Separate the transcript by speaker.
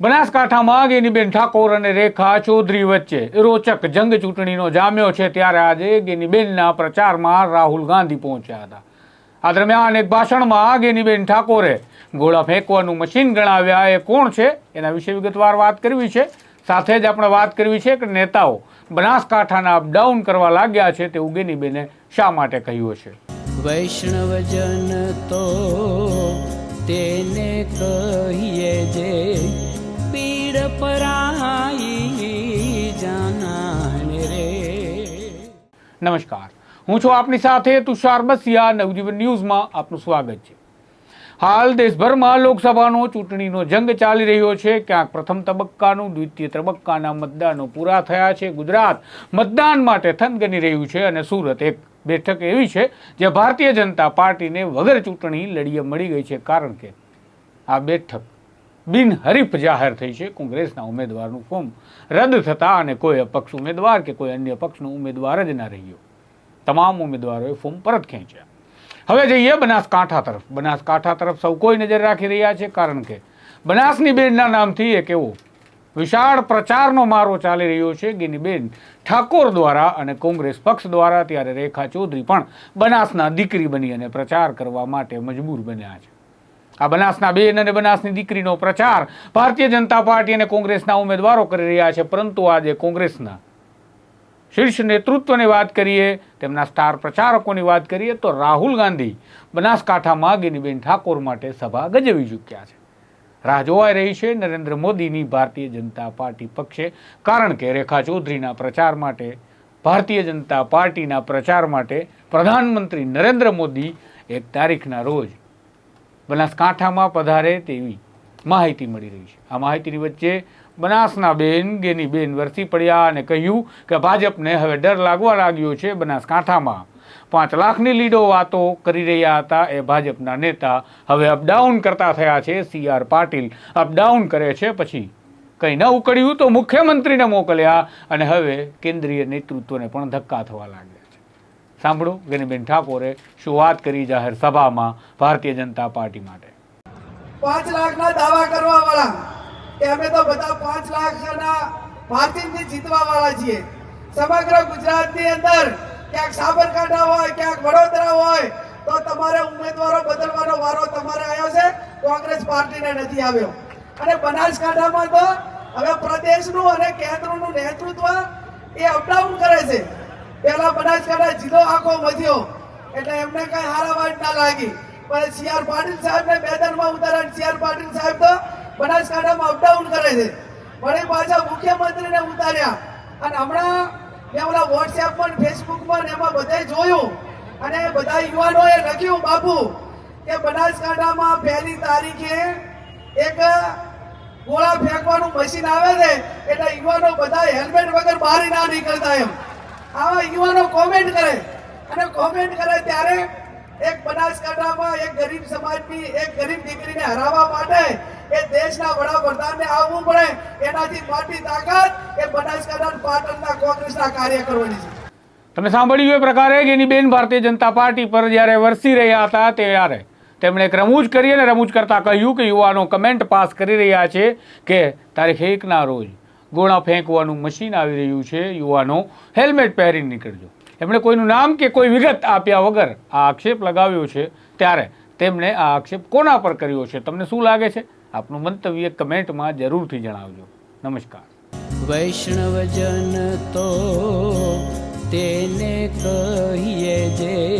Speaker 1: બનાસકાંઠામાં ગેનીબેન ઠાકોર અને રેખા ચૌધરી વચ્ચે રોચક જંગ ચૂંટણીનો જામ્યો છે. ત્યારે આજે ગેનીબેનના પ્રચારમાં રાહુલ ગાંધી પહોંચ્યા હતા. આ દરમિયાન એક ભાષણમાં ગેનીબેન ઠાકોરે, ગોળા ફેંકવાનું મશીન ગણાવ્યા એ કોણ છે? એના વિશે વિગતવાર વાત કરવી છે. સાથે જ આપણે વાત કરવી છે કે નેતાઓ બનાસકાંઠાના અપડાઉન કરવા લાગ્યા છે તેવું ગેનીબેને શા માટે કહ્યું છે
Speaker 2: વૈષ્ણવજન તો તેને કહીએ જે પીડ પરાઈ જાન રે
Speaker 1: નમસ્કાર હું છું આપની સાથે તુષાર બસિયા નવજીવન ન્યૂઝમાં આપનું સ્વાગત છે હાલ દેશભરમાં લોકસભાનો ચૂંટણીનો જંગ ચાલી રહ્યો છે. ક્યાંક પ્રથમ તબક્કાનું, દ્વિતીય તબક્કાના મતદાનો પૂરા થયા છે. ગુજરાત મતદાન માટે થનગની રહ્યું છે અને સુરત એક બેઠક એવી છે, જે ભારતીય જનતા પાર્ટીને વગર ચૂંટણી લડીએ મળી ગઈ છે. કારણ કે આ બેઠક બિનહરીફ જાહેર થઈ છે. કોંગ્રેસના ઉમેદવારનું ફોર્મ રદ થતાં અને કોઈ અપક્ષ ઉમેદવાર કે કોઈ અન્ય પક્ષનો ઉમેદવાર જ ના રહ્યો. તમામ ઉમેદવારોએ ફોર્મ પરત ખેંચ્યા. હવે જઈએ બનાસકાંઠા તરફ. બનાસકાંઠા તરફ સૌ કોઈ નજર રાખી રહ્યા છે કારણ કે બનાસની બેનના નામથી એક એવો વિશાળ પ્રચારનો મારો ચાલી રહ્યો છે. ગેનીબેન ઠાકોર દ્વારા અને કોંગ્રેસ પક્ષ દ્વારા ત્યારે રેખા ચૌધરી પણ બનાસના દીકરી બની અને પ્રચાર કરવા માટે મજબૂર બન્યા છે. આ બનાસના બેન અને બનાસની દીકરીનો પ્રચાર. ભારતીય જનતા પાર્ટી અને કોંગ્રેસના ઉમેદવારો કરી રહ્યા છે, પરંતુ આજે કોંગ્રેસના. શીર્ષ નેતૃત્વની વાત કરીએ, તેમના સ્ટાર પ્રચારકોની વાત કરીએ, તો રાહુલ ગાંધી બનાસકાંઠામાં ગિનીબેન ઠાકોર માટે સભા ગજવી ચૂક્યા છે. રાહ જોવાઈ રહી છે નરેન્દ્ર મોદીની ભારતીય જનતા પાર્ટી પક્ષે, કારણ કે રેખા ચૌધરીના પ્રચાર માટે, ભારતીય જનતા પાર્ટીના પ્રચાર માટે પ્રધાનમંત્રી નરેન્દ્ર મોદી એક તારીખના રોજ બનાસકાંઠામાં પધારે તેવી માહિતી મળી રહી છે. આ માહિતીની વચ્ચે બનાસના બેન, ગેની બેન વરસી પડ્યા અને કહ્યું કે ભાજપને હવે ડર લાગવા લાગ્યો છે બનાસકાંઠામાં. પાંચ લાખની લીડો વાતો કરી રહ્યા હતા. એ ભાજપના નેતા હવે અપડાઉન કરતા થયા છે. સી આર પાટીલ અપડાઉન કરે છે. પછી કંઈ ન ઉકળ્યું તો મુખ્યમંત્રીને મોકલ્યા અને હવે કેન્દ્રીય નેતૃત્વને પણ ધક્કા થવા લાગ્યા. સાંભળો, ગેનીબેન ઠાકોરે શું કરી જાહેર સભામાં ભારતીય જનતા પાર્ટી માટે.
Speaker 3: પાંચ લાખના દાવા કરવા વાળા. કે અમે તો બધા પાંચ લાખના માર્જિનથી જીતવા વાળા છીએ. સમગ્ર ગુજરાતની અંદર ક્યાંક સાબરકાંઠા હોય, ક્યાંક વડોદરા હોય, તો તમારે ઉમેદવારો બદલવાનો વારો તમારે આવ્યો છે, કોંગ્રેસ પાર્ટીને નથી આવ્યો. અને બનાસકાંઠામાં તો હવે પ્રદેશનું અને કેન્દ્રનું નેતૃત્વ એ અપડાઉન કરે છે. પહેલા બનાસકાંઠા જિલ્લો આખો વધ્યો. એટલે એમને કઈ હારાવાટ ના લાગી. પણ સી આર પાટીલ સાહેબને મેદાનમાં ઉતાર્યા સી આર પાટીલ સાહેબ તો બનાસકાંઠામાં અપડાઉન કરે છે. વળી પાછા મુખ્યમંત્રીને ઉતાર્યા. અને હમણાં મેં ઓલા વોટ્સએપ પર ફેસબુક પર, એમાં બધે જોયું. અને બધા યુવાનોએ લખ્યું, બાપુ, કે બનાસકાંઠામાં પહેલી તારીખે એક ગોળા ફેંકવાનું મશીન આવે છે. એટલે યુવાનો બધા હેલ્મેટ વગર બહાર ના નીકળતા એમ. આવા યુવાનો કોમેન્ટ કરે. અને કોમેન્ટ કરે ત્યારે એક બનાસકાંઠામાં એક ગરીબ સમાજની, એક ગરીબ દીકરીને હરાવવા માટે એ દેશના વડાપ્રધાનને આવવું પડે. એનાથી મોટી તાકાત એ બનાસકાંઠા પાટણના કોંગ્રેસના કાર્યકરોની છે.
Speaker 1: તમે સાંભળ્યું એ પ્રકારે ગેનીબેન ભારતીય જનતા પાર્ટી પર જ્યારે વરસી રહ્યા હતા ત્યારે તેમણે એક રમૂજ કરી અને રમૂજ કરતાં કહ્યું કે યુવાનો કમેન્ટ પાસ કરી રહ્યા છે કે તારીખ એકના રોજ ગોળા ફેંકવાનું મશીન આવી રહ્યું છે, યુવાનો. હેલ્મેટ પહેરીને નીકળજો. એમણે કોઈનું નામ કે કોઈ વિગત આપ્યા વગર આ આક્ષેપ લગાવ્યો છે ત્યારે તેમણે આ આક્ષેપ કોના પર કર્યો છે? તમને શું લાગે છે? આપનું મંતવ્ય કમેન્ટમાં જરૂરથી જણાવજો. નમસ્કાર.
Speaker 2: વૈષ્ણવજન તો તેને કહીએ જે